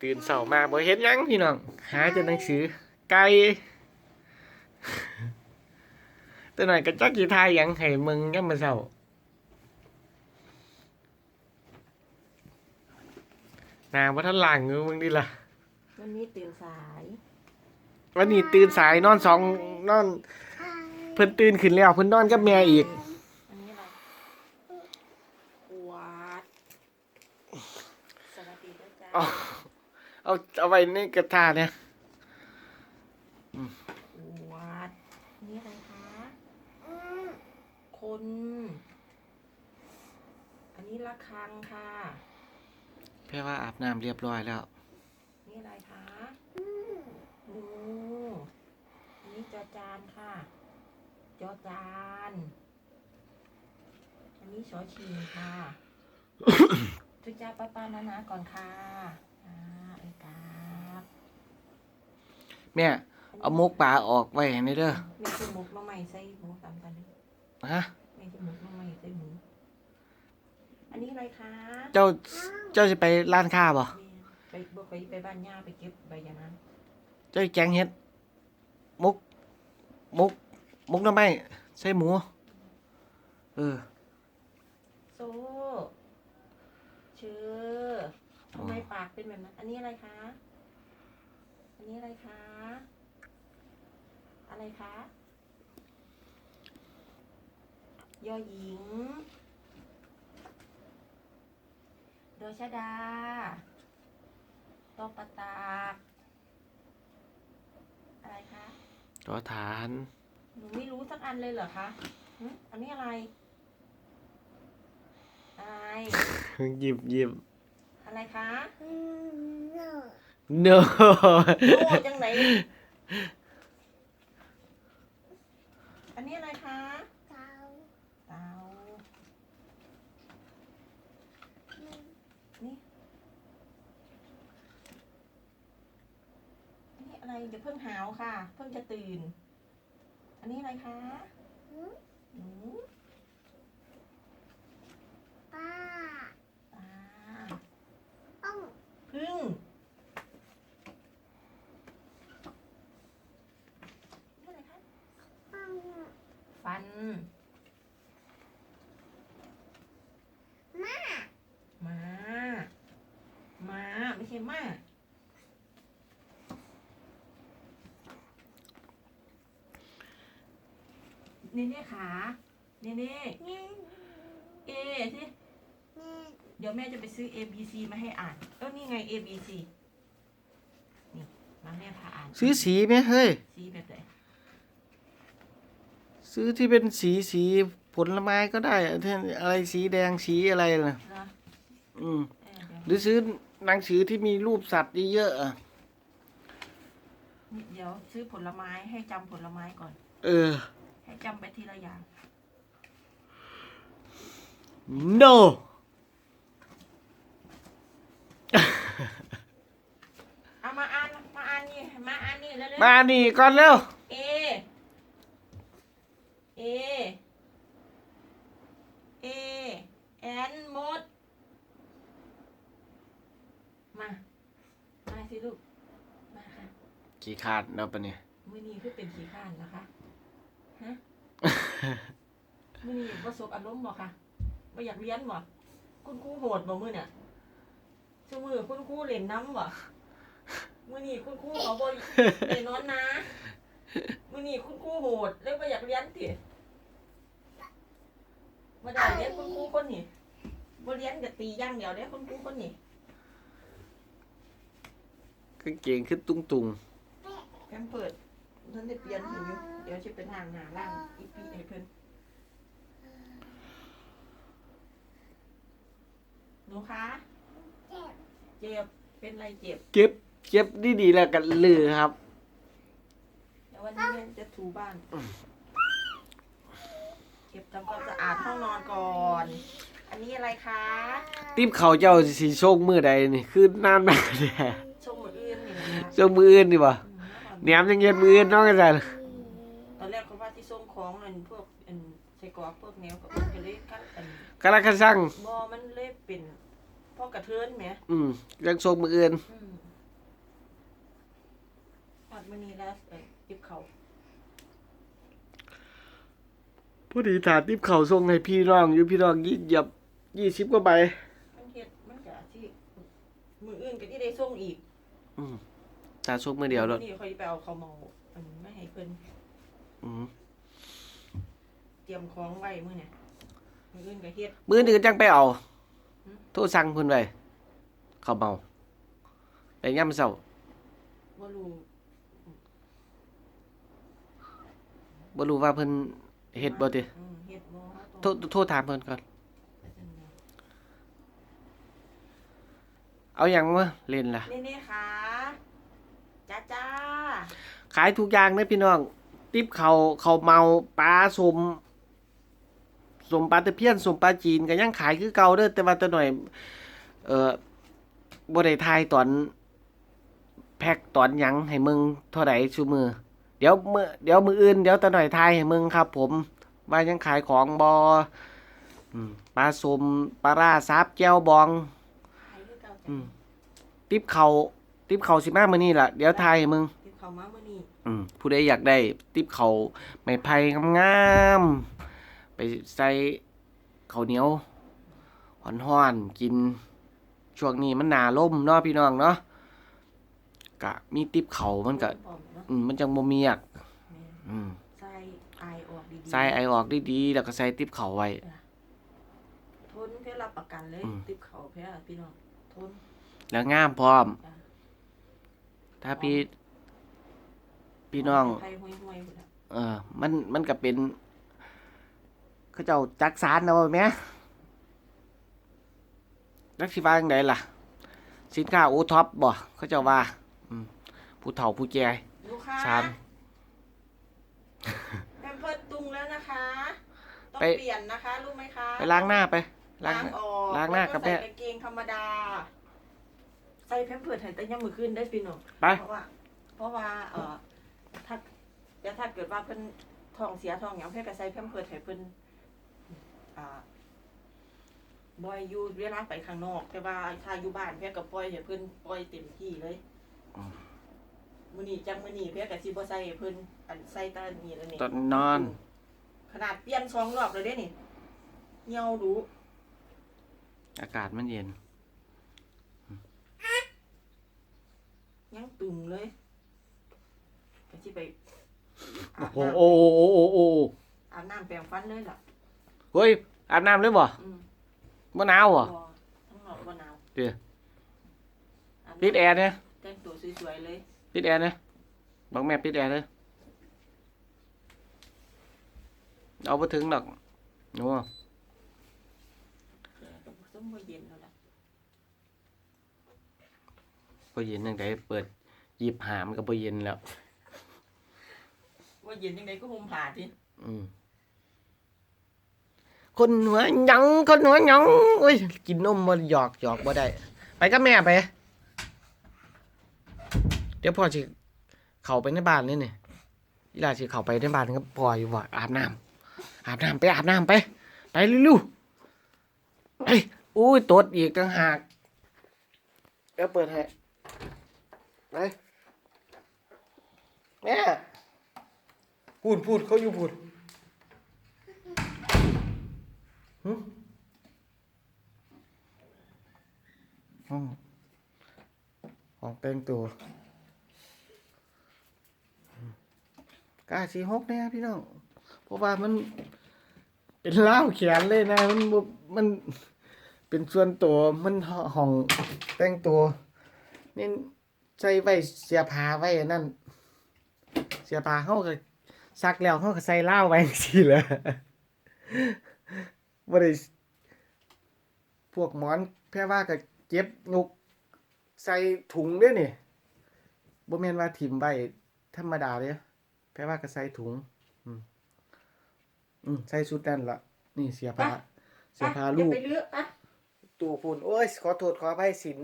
ตื่นเสาร์มาบ่เห็นหยังพี่น้อง หาแต่หนังสือ ไก่ตัวหน่อยก็จักสิทายหยังให้มึงยังมาเสาร์นางว่าท่านหลังอยู่มึงดิล่ะ วันนี้ตื่นสาย วันนี้ตื่นสายนอนสองนอน เพิ่นตื่นขึ้นแล้วเพิ่นนอนกับแม่อีก อันนี้อะไรวัดสวัสดีด้วยจ้า เอาเอาเอาไว้ในกระทะเนี่ยวัดนี่อะไรคะคน อันนี้ระฆังค่ะแพ่ว่าอาบน้ำเรียบร้อยแล้ว นี่อะไรคะงูอันนี้จอจานค่ะ จอจาน อันนี้ชอชิงค่ะ ทุกจ้าป้าป้านานาก่อนค่ะอ่าเอกครับแม่เอามกปลาออกไว้ให้หน่อยเด้อไม่ใช่หมกมาใหม่ใส่หมูตำกันเลยฮะไม่ใช่หมกมาใหม่ใส่หมู อันนี้อะไรคะเจ้าเจ้าจะไปร้านค้าบ่ไปบอกไปไปบ้านย่าไปเก็บใบยานั้นเจ้าแกงเฮ็ดมุก มุก มุกหน้ำไม้ใส่หมู เออ โซ่ เชื่อทำไมปากเป็นแบบนั้น อันนี้อะไรคะ อันนี้อะไรคะ อะไรคะ ยอหญิง โดยชดาตอปะตากอะไรคะตัวฐาน หนูไม่รู้สักอันเลยเหรอคะหึอันนี้อะไรอะไร หยิบหยิบอะไรคะ no โง่จังไหน อันนี้อะไรคะเตานี่ อันนี้อะไรเดี๋ยวเพิ่งหาวค่ะ เพิ่งจะตื่น อันนี้อะไรคะหนูปลาพึ่ง นี่อะไรคะ ฟัน ม้าม้า ม้า ไม่ใช่ม้า เน่เน่ขาเน่เน่เอสิเดี๋ยวแม่จะไปซื้อ A B C มาให้อ่าน เออนี่ไง A B C นี่ มาแม่พาอ่าน ซื้อสีไหมเฮ้ย สีแบบไหน ซื้อที่เป็นสีสีผลไม้ก็ได้อะที่อะไรสีแดงสีอะไรน่ะเหรออืมเออเดี๋ยวหรือซื้อหนังสือที่มีรูปสัตว์เยอะๆอะเดี๋ยวซื้อผลไม้ให้จำผลไม้ก่อน เออ ให้จำไปทีละอย่าง no เอามาอ่านมาอ่านนี่มาอ่านนี่แล้วมานี่ก่อนเร็ว เอ เอ เอ แอนมด มา มาสิลูก มาค่ะ กี่ ขาดแล้วปะเนี่ยมือนี้คือเป็นขี้ข้านนะคะฮะมือนี้ประสบอารมณ์บ่ค่ะไม่อยากเรียนบ่คุณครูโหดบ่มือเนี่ยชั่วมือคุณครูเล่นน้ำบ่มือนี้คุณครูเขาบ่เล่นนอนนะมือนี้คุณครูโหดเลยไม่อยากเรียนติมาได้เรียนคุณครูคนนี้บ่เรียนก็ตีอย่างเดียวเด้คุณครูคนนี้กางเกงขึ้นตุงตุง แคมเปิดท่านได้เปลี่ยนให้อยู่เดี๋ยวจะเป็นทางหน้าล่างอีปีให้เพิ่นหนูคะเจ็บเป็นไรเจ็บๆเก็บเก็บดีๆแล้วกันลือครับ เดี๋ยววันนี้แม่จะถูบ้านเก็บทำความสะอาดห้องนอนก่อน อันนี้อะไรคะติ๊บเขาเจ้าสีโชคมือใดนี่คือนานมากเลยชมมืออื่นนี่นะคะโชคมืออื่นดีป่ะอืมแหนมยังเย็นมืออื่นเน้องกันจันตอนแรกเขาว่าที่ส่งของอันพวกอันใส่กรอกพวกแนวกับเพิ่นก็เลยกันอันกะละคันสั่งบ่มันเลยเป็นพ่อกระเทินแหมอืมยังส่งมืออื่นอืมปัดมื้อนี้แล้วเอ้ยจิบเขาผู้ดีถาติบเขาส่งให้พี่น้องอยู่พี่น้องยี่เหยียบยี่สิบกว่าใบมันเฮ็ดมันก็สิมื้ออื่นก็สิได้ส่งอีก อืม ตาส่งมือเดียวแล้วนี่ค่อยไปเอาข้าวเมาอันมาให้เพิ่นอืมเตรียมของไว้มื้อเนี่ยมื้ออื่นก็เฮ็ด มืออื่นจังไปเอาอืม โทรสั่งเพิ่นไว้เขาเมาไปย่ำเช้าบ่รู้บ่รู้ว่าเพิ่นเฮ็ดบ่ติอืมเฮ็ดบ่ฮะโทรโทรถามเพิ่นก่อน เอาหยังมาเล่นล่ะนี่ๆค่ะจ้าจ้า ขายทุกอย่างเลยพี่น้อง ติบเขาเขาเมาปลาสมสมปลาตะเพียนสมปลาจีนก็ยังขายคือเก่าเด้อแต่ว่าแตัวหน่อย เอ่อบ่ได้ทายตอน แพ็กตอนยังให้มึงเท่าใดชูมือ เดี๋ยวมือเดี๋ยวมืออื่นเดี๋ยวแตะหน่อยทายให้มึงครับ ผมว่ายังขายของบอปลาสมปลาราซับแก้วบองขายคือเก่าติบเขาติบเขาสิมามือนี้ล่ะเดี๋ยวทายให้มึง ติบเข้ามามื้อนี้อืมผู้ใดอยากได้ติบเขาวไม้ไผ่งามๆไปใส่ข้าวเหนียวห้อนๆกินช่วงนี้มันหนาล่มเนาะพี่น้องเนาะกะมีติบเขาวมันก็พร้อมเนาะอืมมันจังบ่เมียกแม่นอืมใส่อายออกดีๆ ใส่ไอออกดีๆแล้วก็ใส่ติบเขาวไว้ ทนเพื่อรับประกันเลย อืม ติบเขาเพื่อพี่น้องทนแล้วงามพร้อม จ้ะถ้าพี่ พี่น้อง ไผห่วยๆพุ่นน่ะเออ มันมันก็เป็น เขาเจ้าจักสารเอาไหมนักสิว่าจังไดล่ะ สินค้าโอท็อปบ่เขาเจ้าว่า อืมผู้เฒ่าผู้แก่ลูกค้าสาม แพมเพิร์ดตุงแล้วนะคะ ต้องไป เปลี่ยนนะคะรู้ไหมคะไปล้างหน้าไป ล้างล้างหน้า ออกล้างหน้าแล้วกับแม่ใส่กางเกงธรรมดา ใส่แพมเพิร์ดให้แต่ยังมือขึ้นได้พี่น้อง ไป เพราะว่า เพราะว่า เอ่อถ้า เดี๋ยวถ้าเกิดว่าเพิ่นท้องเสียท้องหยังเพิ่นก็ใส่แพมเพิร์ดให้เพิ่นอ่าบ่อยอยู่เวลาไปข้างนอก แต่ว่าถ้าอยู่บ้านเพิ่นก็ปล่อยให้เพิ่นปล่อยเต็มที่เลยอืมมื้อนี้จังมื้อนี้เพิ่นก็สิบ่ใส่ให้เพิ่นอันใส่แตานี่แล้วนี่ตอนนอน ขนาดเปลี่ยนสองรอบเลยเด้นี่เหี่ยวดูอากาศมันเย็น ยังตุ่มเลยก็สิไป โอ้อาบโหน้โอ้โหโอ้โหโอ้โหำอาบน้ำแปรงฟันเลยล่ะเฮ้ยอาบน้ำเลยบ่อืมบ่หนาวบ่บ่ทั้งนอกบ่หนาวเดี๋ยวอาบปิดน้ำแอร์เนี่ยแต่งตัวสวยๆเลยปิดแอร์เนี่ยบอกแม่ปิดแอร์เลยเอาไปถึงดอกโอ้แกก็บ่สมบ่เย็นแล้วล่ะพอเย็นยังไงเปิดหยิบหามนก็พอเย็นแล้ว ว่าเย็นยังไงก็ห่มผ้าติอืมคนหัวหยังคนหัวหยังอุ้ยกินนมมาหยอกหยอกบ่ได้ ไปกับแม่ไป เดี๋ยวพ่อสิเข้าไปในบ้านนี่นี่อีหลาสิเข้าไปในบ้านก็พ่ออยู่ว่าอาบน้ำอาบน้ำไปอาบน้ำไป ไปเร็วๆไปอุ้ยตดอีกต่างหากเดี๋ยวเปิดให้ไปแม่ พูดพูดเขาอยู่พูดห้องห้องแต่งตัวกล้าสีหกเนี่ยพี่น้องเพราะว่ามันเป็นเล่าวแขนเลยนะ มันมันเป็นส่วนตัวมันห้องแต่งตัวนี่ใส่ไว้เสียผ้าไว้นนั่น เสียผ้าเขาก็ ซักแล้วเขาก็ใส่เหล้าวไว้สิแหละบ่ได้พวกหมอนแพร่ว่าก็เก็บนุกใส่ถุงเด้อนี่บ่แม่นว่าถิ่มไว้ธรรมดาเด้อแพร่ว่าก็ใส่ถุง อืมอืมใส่ชุดนั่นล่ะนี่เสียผ้าเสียผ้าไปลูกเดี๋ยวไปเลือกอะตัวพุ่นโอ้ยขอโทษขออภัยสิน